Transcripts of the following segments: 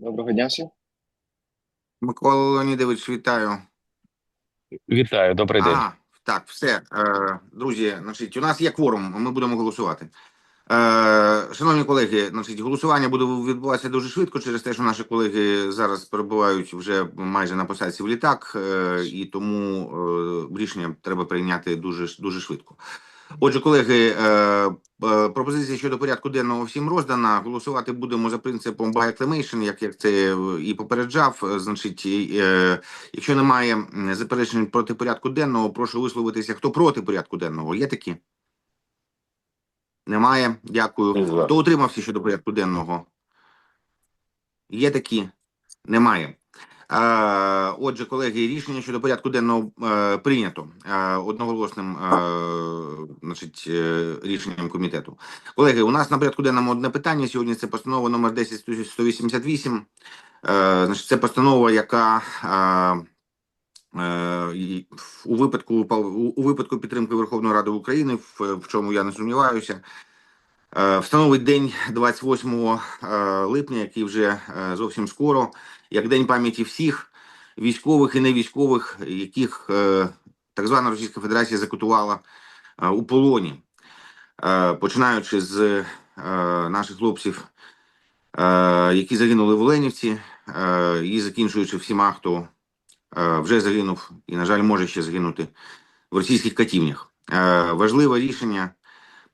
Доброго дня всім. Микола Леонідович, вітаю. Вітаю, добрий день. Ага, так, все. Е, друзі, значить, у нас є кворум, ми будемо голосувати. Е, шановні колеги, значить, голосування буде відбуватися дуже швидко через те, що наші колеги зараз перебувають вже майже на посадці в літак, е, і тому е, рішення треба прийняти дуже, дуже швидко. Отже, колеги, е, е, пропозиція щодо порядку денного всім роздана. Голосувати будемо за принципом by acclamation, як, як це і попереджав. Е, Значить, якщо немає заперечень проти порядку денного, прошу висловитися. Хто проти порядку денного? Є такі? Немає. Дякую. Хто утримався щодо порядку денного? Є такі? Немає. Отже, колеги, рішення щодо порядку денного е, прийнято е, одноголосним е, значить, рішенням комітету. Колеги, у нас на порядку денному одне питання. Сьогодні це постанова номер 10188. Е, значить, це постанова, яка у випадку у випадку підтримки Верховної Ради України, в, чому я не сумніваюся, встановить день 28 е, липня, який вже е, зовсім скоро, як день пам'яті всіх військових і невійськових, яких е, так звана Російська Федерація закутувала е, у полоні, Е, починаючи з е, наших хлопців, е, які загинули в Оленівці, е, і закінчуючи всіма, хто е, вже загинув і, на жаль, може ще загинути в російських катівнях. Е, Важливе рішення.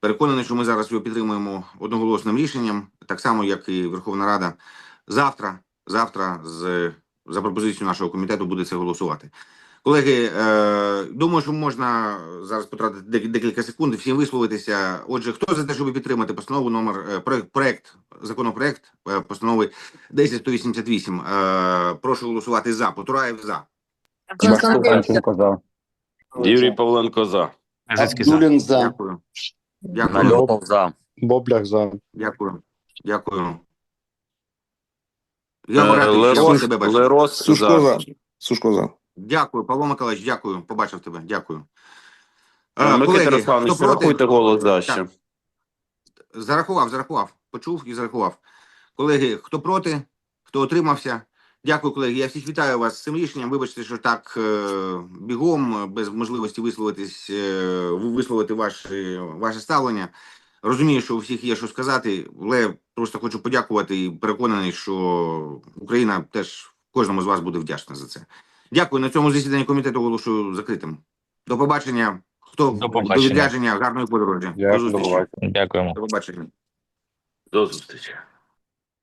Переконаний, що ми зараз його підтримуємо одноголосним рішенням, так само, як і Верховна Рада. Завтра, завтра, з, за пропозицією нашого комітету, буде це голосувати. Колеги, е, думаю, що можна зараз потратити дек- декілька секунд і всім висловитися. Отже, хто за те, щоб підтримати постанову номер е, проект, проект законопроект е, постанови 10188. Е, прошу голосувати за. Потураєв за. Юрій Павленко за. За. Абдулін за. Дякую. Дякую. Нальотов за. Боблях за. Дякую. Дякую. Я радий, я Лерос, тебе. Лерос Сушко за. за. Сушко за. Дякую, Павло Миколаївич, дякую. Побачив тебе. Дякую. Е, Микита колеги, Русланович, хто проти? рахуйте голос за ще. Зарахував, зарахував. Почув і зарахував. Колеги, хто проти, хто отримався. Дякую, колеги. Я всіх вітаю вас з цим рішенням. Вибачте, що так е, бігом, е, без можливості висловитись, е, висловити ваше, ваше ставлення. Розумію, що у всіх є що сказати, але просто хочу подякувати і переконаний, що Україна теж кожному з вас буде вдячна за це. Дякую. На цьому засіданні комітету оголошую закритим. До побачення. Хто До побачення. відрядження, гарної подорожі. До зустрічі. Дякуємо. До побачення. До зустрічі.